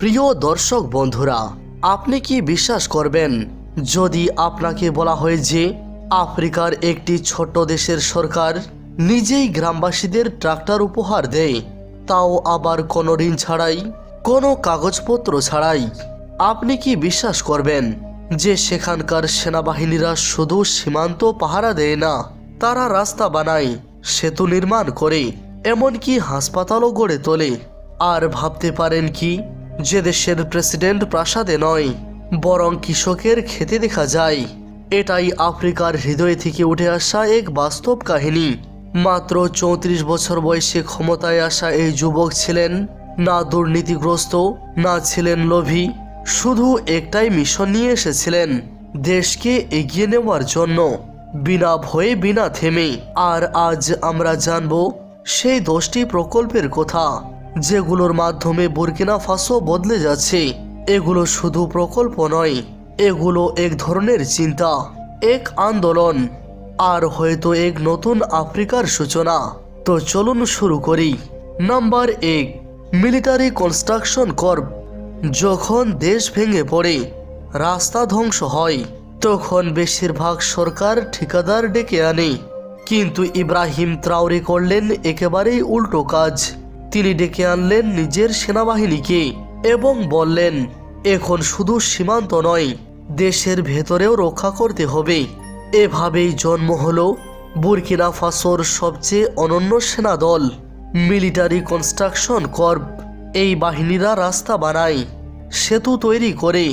প্রিয় দর্শক বন্ধুরা, আপনি কি বিশ্বাস করবেন? যদি আপনাকে বলা হয় যে আফ্রিকার একটি ছোট্ট দেশের সরকার নিজেই গ্রামবাসীদের ট্রাক্টর উপহার দেয়, তাও আবার কোনো ঋণ ছাড়াই, কোনো কাগজপত্র ছাড়াই, আপনি কি বিশ্বাস করবেন যে সেখানকার সেনাবাহিনীরা শুধু সীমান্ত পাহারা দেয় না, তারা রাস্তা বানায়, সেতু নির্মাণ করে, এমনকি হাসপাতালও গড়ে তোলে? আর ভাবতে পারেন কি? যে দেশের প্রেসিডেন্ট প্রাসাদে নয়, বরং কৃষকের খেতে দেখা যায়। এটাই আফ্রিকার হৃদয় থেকে উঠে আসা এক বাস্তব কাহিনী। মাত্র চৌত্রিশ বছর বয়সে ক্ষমতায় আসা এই যুবক ছিলেন না দুর্নীতিগ্রস্ত, না ছিলেন লোভী, শুধু একটাই মিশন নিয়ে এসেছিলেন, দেশকে এগিয়ে নেওয়ার জন্য। বিনা ভয়ে বিনা থেমে। আর আজ আমরা জানব সেই দশটি প্রকল্পের কথা। যেগুলোর মাধ্যমে বুরকিনা ফাসো বদলে যাচ্ছে, এগুলো শুধু প্রকল্প নয়, এগুলো এক ধরনের চিন্তা, এক আন্দোলন, আর হয়তো এক নতুন আফ্রিকার সূচনা। তো চলুন শুরু করি। নাম্বার এক, মিলিটারি কনস্ট্রাকশন কর্প যখন দেশ ভেঙে পড়ে, রাস্তা ধ্বংস হয়, তখন বেশিরভাগ সরকার ঠিকাদার ডেকে আনে। কিন্তু ইব্রাহিম ত্রাউরি করলেন একেবারেই উল্টো কাজ। তিনি ডেকে আনলেন নিজের সেনাবাহিনীকে এবং বললেন, এখন শুধু সীমান্ত নয়, দেশের ভেতরেও রক্ষা করতে হবে। এভাবেই জন্ম হলো বুরকিনা ফাসোর সবচেয়ে অনন্য সেনা দল মিলিটারি কনস্ট্রাকশন কর্প। এই বাহিনীরা রাস্তা বানায়, সেতু তৈরি করে,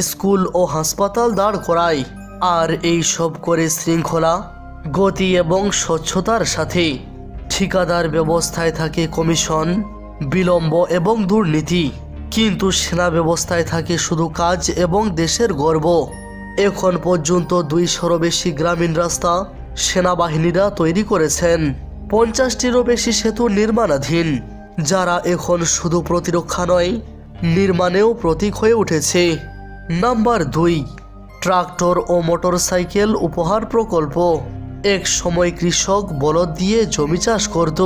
স্কুল ও হাসপাতাল দাঁড় করায়। আর এই সব করে শৃঙ্খলা, গতি এবং স্বচ্ছতার সাথে ঠিকাদার ব্যবস্থায় থাকে কমিশন, বিলম্ব এবং দুর্নীতি। কিন্তু সেনা ব্যবস্থায় থাকে শুধু কাজ এবং দেশের গর্ব। এখন পর্যন্ত দুইশোরও বেশি গ্রামীণ রাস্তা সেনাবাহিনীরা তৈরি করেছেন। পঞ্চাশটিরও বেশি সেতু নির্মাণাধীন, যারা এখন শুধু প্রতিরক্ষা নয়, নির্মাণেও প্রতীক হয়ে উঠেছে। নাম্বার দুই, ট্রাক্টর ও মোটরসাইকেল উপহার প্রকল্প। এক সময় কৃষক বলদ দিয়ে জমি চাষ করত,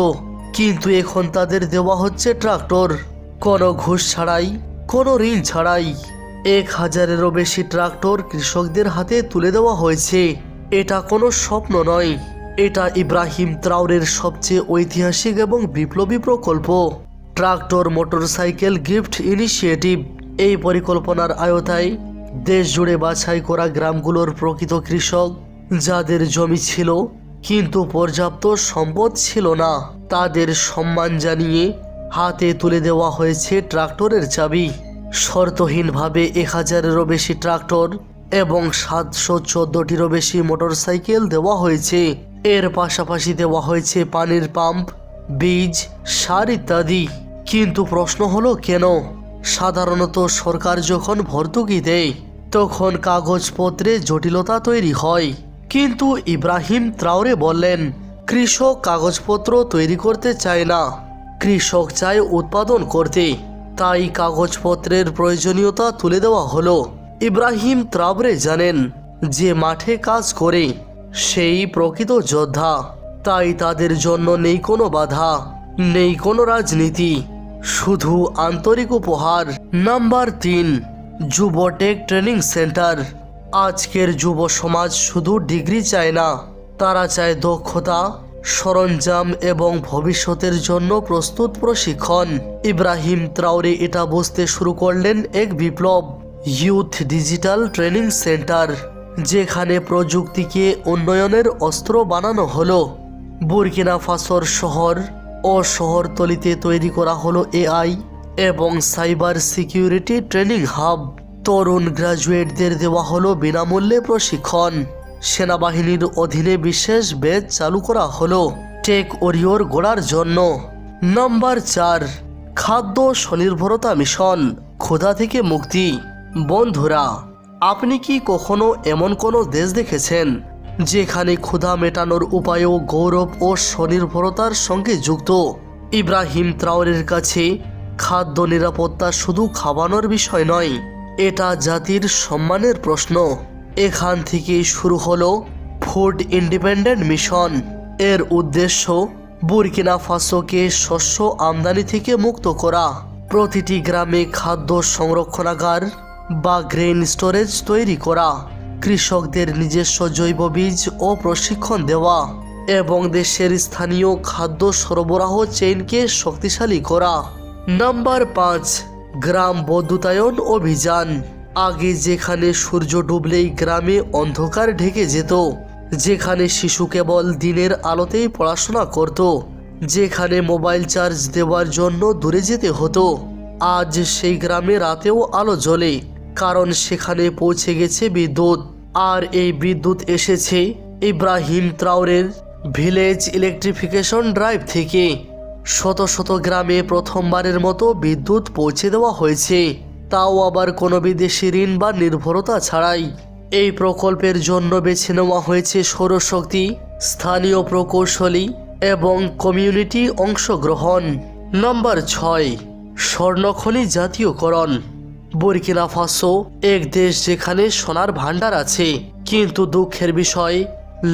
কিন্তু এখন তাদের দেওয়া হচ্ছে ট্রাক্টর। কোনো ঘুষ ছাড়াই, কোনো ঋণ ছাড়াই। এক হাজারেরও বেশি ট্রাক্টর কৃষকদের হাতে তুলে দেওয়া হয়েছে। এটা কোনো স্বপ্ন নয়। এটা ইব্রাহিম ত্রাউরের সবচেয়ে ঐতিহাসিক এবং বিপ্লবী প্রকল্প। ট্রাক্টর, মোটরসাইকেল, গিফট ইনিশিয়েটিভ এই পরিকল্পনার আয়তায় দেশ জুড়ে বাছাই করা গ্রামগুলোর প্রকৃত কৃষক যাদের জমি ছিল, কিন্তু পর্যাপ্ত সম্পদ ছিল না, তাদের সম্মান জানিয়ে হাতে তুলে দেওয়া হয়েছে ট্রাক্টরের চাবি। শর্তহীনভাবে এক হাজারেরও বেশি ট্রাক্টর এবং সাতশো চোদ্দটিরও বেশি মোটরসাইকেল দেওয়া হয়েছে। এর পাশাপাশি দেওয়া হয়েছে পানির পাম্প, বীজ, সার ইত্যাদি। কিন্তু প্রশ্ন হলো কেন? সাধারণত সরকার যখন ভর্তুকি দেয়, তখন কাগজপত্রে জটিলতা তৈরি হয়। কিন্তু ইব্রাহিম ত্রাউরে বললেন, কৃষক কাগজপত্র তৈরি করতে চায় না। কৃষক চায় উৎপাদন করতে। তাই কাগজপত্রের প্রয়োজনীয়তা তুলে দেওয়া হলো। ইব্রাহিম ত্রাবরে জানেন, যে মাঠে কাজ করে, সেই প্রকৃত যোদ্ধা। তাই তাদের জন্য নেই কোনো বাধা, নেই কোনো রাজনীতি। শুধু আন্তরিক উপহার। নাম্বার তিন, যুবটেক ট্রেনিং সেন্টার। আজকের যুব সমাজ শুধু ডিগ্রি চায় না, তারা চায় দক্ষতা, সরঞ্জাম এবং ভবিষ্যতের জন্য প্রস্তুত প্রশিক্ষণ। ইব্রাহিম ত্রাউরে এটা বুঝতে শুরু করলেন এক বিপ্লব, ইউথ ডিজিটাল ট্রেনিং সেন্টার, যেখানে প্রযুক্তিকে উন্নয়নের অস্ত্র বানানো হলো। বুরকিনা ফাসোর শহর ও শহরতলিতে তৈরি করা হলো এআই এবং সাইবার সিকিউরিটি ট্রেনিং হাব। তরুণ গ্রাজুয়েটদের দেওয়া হলো বিনামূল্যে প্রশিক্ষণ। সেনাবাহিনীর অধীনে বিশেষ বেচ চালু করা হলো। টেক ওরিওর গোড়ার জন্য। নাম্বার চার, খাদ্য স্বনির্ভরতা মিশন, ক্ষুধা থেকে মুক্তি। বন্ধুরা, আপনি কি কখনো এমন কোনো দেশ দেখেছেন, যেখানে ক্ষুধা মেটানোর উপায়ও গৌরব ও স্বনির্ভরতার সঙ্গে যুক্ত? ইব্রাহিম ত্রাউরের কাছে খাদ্য নিরাপত্তা শুধু খাওয়ানোর বিষয় নয় এটা জাতির সম্মানের প্রশ্ন। এখান থেকেই শুরু হলো ফুড ইন্ডিপেন্ডেন্ট মিশন। এর উদ্দেশ্য, বুরকিনা ফাসোকে শস্য আমদানি থেকে মুক্ত করা। প্রতিটি গ্রামে খাদ্য সংরক্ষণাগার বা গ্রেন স্টোরেজ তৈরি করা। কৃষকদের নিজস্ব জৈব বীজ ও প্রশিক্ষণ দেওয়া এবং দেশের স্থানীয় খাদ্য সরবরাহ চেইনকে শক্তিশালী করা। নাম্বার পাঁচ গ্রাম বদ্যুতায়ন অভিযান। আগে যেখানে সূর্য ডুবলেই গ্রামে অন্ধকার ঢেকে যেত, যেখানে শিশু কেবল দিনের আলোতেই পড়াশোনা করত, যেখানে মোবাইল চার্জ দেওয়ার জন্য দূরে যেতে হতো। আজ সেই গ্রামে রাতেও আলো জ্বলে, কারণ সেখানে পৌঁছে গেছে বিদ্যুৎ। আর এই বিদ্যুৎ এসেছে ইব্রাহিম ত্রাউরের ভিলেজ ইলেকট্রিফিকেশন ড্রাইভ থেকে। শত শত গ্রামে প্রথমবারের মতো বিদ্যুৎ পৌঁছে দেওয়া হয়েছে। তাও আবার কোনো বিদেশি ঋণ বা নির্ভরতা ছাড়াই। এই প্রকল্পের জন্য বেছে নেওয়া হয়েছে সৌরশক্তি, স্থানীয় প্রকৌশলী এবং কমিউনিটি অংশগ্রহণ। নম্বর ছয়, স্বর্ণখনি জাতীয়করণ। বুরকিনা ফাসো, এক দেশ যেখানে সোনার ভাণ্ডার আছে, কিন্তু দুঃখের বিষয়,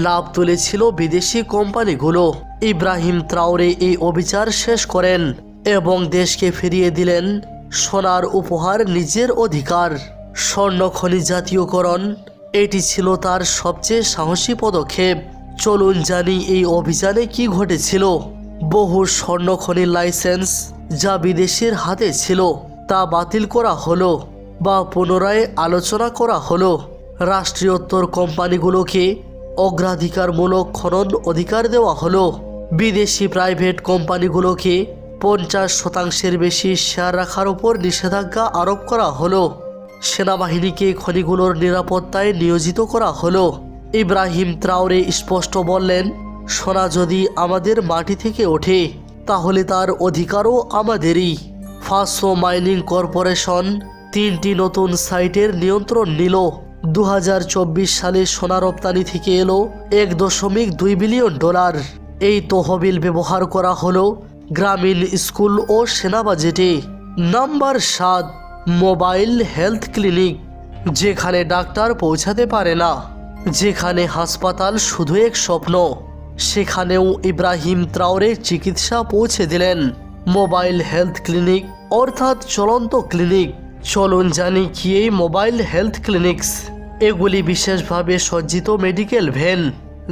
লাভ তুলেছিল বিদেশি কোম্পানিগুলো। ইব্রাহিম ত্রাউরে এই অবিচার শেষ করেন এবং দেশকে ফিরিয়ে দিলেন সোনার উপহার নিজের অধিকার। স্বর্ণ খনি জাতীয়করণ, এটি ছিল তার সবচেয়ে সাহসী পদক্ষেপ। চলুন জানি এই অভিযানে কি ঘটেছিল। বহু স্বর্ণ খনির লাইসেন্স যা বিদেশের হাতে ছিল, তা বাতিল করা হলো বা পুনরায় আলোচনা করা হলো। রাষ্ট্রীয়ত্তর কোম্পানিগুলোকে অগ্রাধিকারমূলক খনন অধিকার দেওয়া হলো। বিদেশি প্রাইভেট কোম্পানিগুলোকে পঞ্চাশ শতাংশের বেশি শেয়ার রাখার উপর নিষেধাজ্ঞা আরোপ করা হলো। সেনাবাহিনীকে খনিগুলোর নিরাপত্তায় নিয়োজিত করা হলো। ইব্রাহিম ত্রাউরে স্পষ্ট বললেন, সোনা যদি আমাদের মাটি থেকে ওঠে, তাহলে তার অধিকারও আমাদেরই। ফাসো মাইনিং কর্পোরেশন তিনটি নতুন সাইটের নিয়ন্ত্রণ নিল। দু হাজার চব্বিশ সালে সোনা রপ্তানি থেকে এলো এক দশমিক দুই বিলিয়ন ডলার। এই তহবিল ব্যবহার করা হলো গ্রামীণ স্কুল ও সেনা বাজেটে নাম্বার সাত, মোবাইল হেলথ ক্লিনিক, যেখানে ডাক্তার পৌঁছাতে পারে না। যেখানে হাসপাতাল শুধু এক স্বপ্ন, সেখানেও ইব্রাহিম ত্রাউরে চিকিৎসা পৌঁছে দিলেন। মোবাইল হেলথ ক্লিনিক অর্থাৎ চলন্ত ক্লিনিক। চলুন জানি কি এই মোবাইল হেলথ ক্লিনিক্স। এগুলি বিশেষভাবে সজ্জিত মেডিকেল ভ্যান,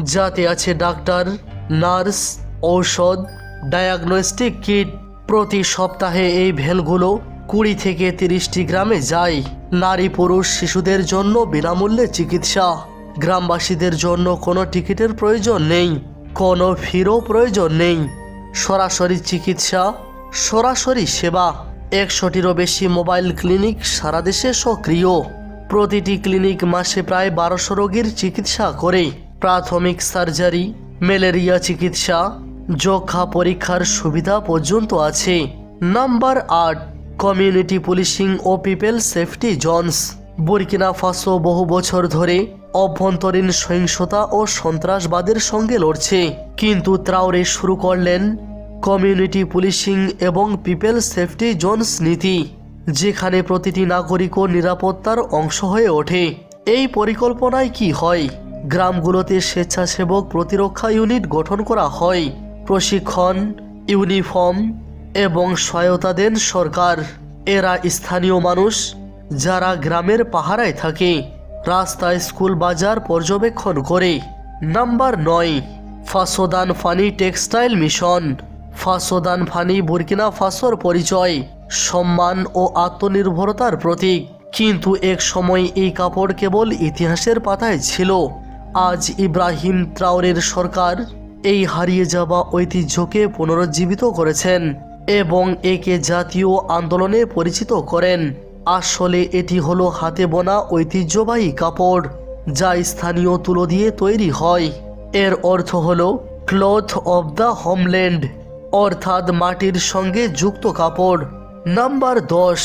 যাতে আছে ডাক্তার নার্স ঔষধ, ডায়াগনস্টিক কিট প্রতি সপ্তাহে এই ভ্যানগুলো কুড়ি থেকে তিরিশটি গ্রামে যায়। নারী পুরুষ শিশুদের জন্য বিনামূল্যে চিকিৎসা। গ্রামবাসীদের জন্য কোনো টিকিটের প্রয়োজন নেই, কোনো ফিরও প্রয়োজন নেই। সরাসরি চিকিৎসা, সরাসরি সেবা। একশোটিরও বেশি মোবাইল ক্লিনিক সারা দেশে সক্রিয়। প্রতিটি ক্লিনিক মাসে প্রায় বারোশো রোগীর চিকিৎসা করে। প্রাথমিক সার্জারি ম্যালেরিয়া, চিকিৎসা যক্ষা পরীক্ষার সুবিধা পর্যন্ত আছে। নাম্বার আট, কমিউনিটি পুলিশিং ও people safety zones. Burkina Faso বহু বছর ধরে অভ্যন্তরীণ সহিংসতা ও সন্ত্রাসবাদের সঙ্গে লড়ছে। কিন্তু ত্রাউরে শুরু করলেন কমিউনিটি পুলিশিং এবং পিপেল সেফটি জোনস নীতি, যেখানে প্রতিটি নাগরিক ও নিরাপত্তার অংশ হয়ে ওঠে। এই পরিকল্পনায় কি হয়? গ্রামগুলোতে স্বেচ্ছাসেবক প্রতিরক্ষা ইউনিট গঠন করা হয়। প্রশিক্ষণ, ইউনিফর্ম এবং সহায়তা দেন সরকার। এরা স্থানীয় মানুষ যারা গ্রামের পাহারায় থাকে। রাস্তায় স্কুল, বাজার পর্যবেক্ষণ করে। নাম্বার নয়, Faso Dan Fani textile mission. Faso Dan Fani Burkina ফাসোর পরিচয়, সম্মান ও আত্মনির্ভরতার প্রতীক। কিন্তু এক সময় এই কাপড় কেবল ইতিহাসের পাতায় ছিল। আজ ইব্রাহিম ত্রাউরের সরকার এই হারিয়ে যাওয়া ঐতিহ্যকে পুনরুজ্জীবিত করেছেন এবং একে জাতীয় আন্দোলনে পরিচিত করেন। আসলে এটি হলো হাতে বোনা ঐতিহ্যবাহী কাপড়, যা স্থানীয় তুলো দিয়ে তৈরি হয়। এর অর্থ হল ক্লথ অব দ্য হোমল্যান্ড অর্থাৎ মাটির সঙ্গে যুক্ত কাপড়। নাম্বার দশ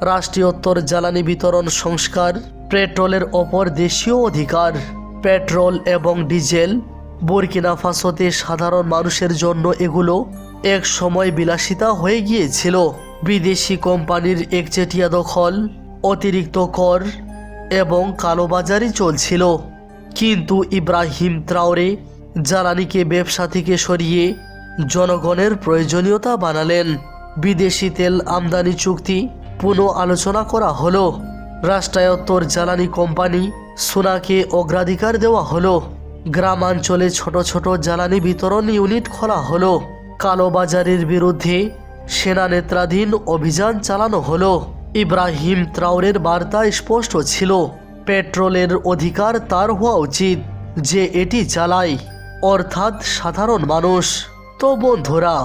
রাষ্ট্রীয়ত্তর জ্বালানি বিতরণ সংস্কার, পেট্রোলের ওপর দেশীয় অধিকার। পেট্রোল এবং ডিজেল। বুরকিনা ফাসোতে সাধারণ মানুষের জন্য এগুলো এক সময় বিলাসিতা হয়ে গিয়েছিল। বিদেশি কোম্পানির একচেটিয়া দখল, অতিরিক্ত কর এবং কালোবাজারি চলছিল। কিন্তু ইব্রাহিম ত্রাওরে জ্বালানিকে ব্যবসা থেকে সরিয়ে জনগণের প্রয়োজনীয়তা বানালেন বিদেশি তেল আমদানি চুক্তি পুনঃ আলোচনা করা হলো। রাষ্ট্রায়ত্তর জ্বালানি কোম্পানি সোনাকে অগ্রাধিকার দেওয়া হলো। গ্রামাঞ্চলে ছোট ছোট জ্বালানি বিতরণ ইউনিট খোলা হলো। কালোবাজারের বিরুদ্ধে সেনা নেত্রাধীন অভিযান চালানো হলো। ইব্রাহিম ত্রাউরের বার্তা স্পষ্ট ছিল, পেট্রোলের অধিকার তার হওয়া উচিত, যে এটি চালায় অর্থাৎ সাধারণ মানুষ। তো বন্ধুরা,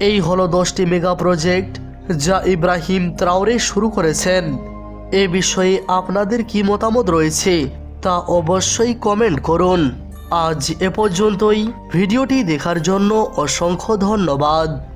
এই হলো দশটি মেগা প্রজেক্ট যা ইব্রাহিম ত্রাউরে শুরু করেছেন। এ বিষয়ে আপনাদের কি মতামত রয়েছে? তা অবশ্যই কমেন্ট করুন। আজ এ পর্যন্তই। ভিডিওটি দেখার জন্য অসংখ্য ধন্যবাদ।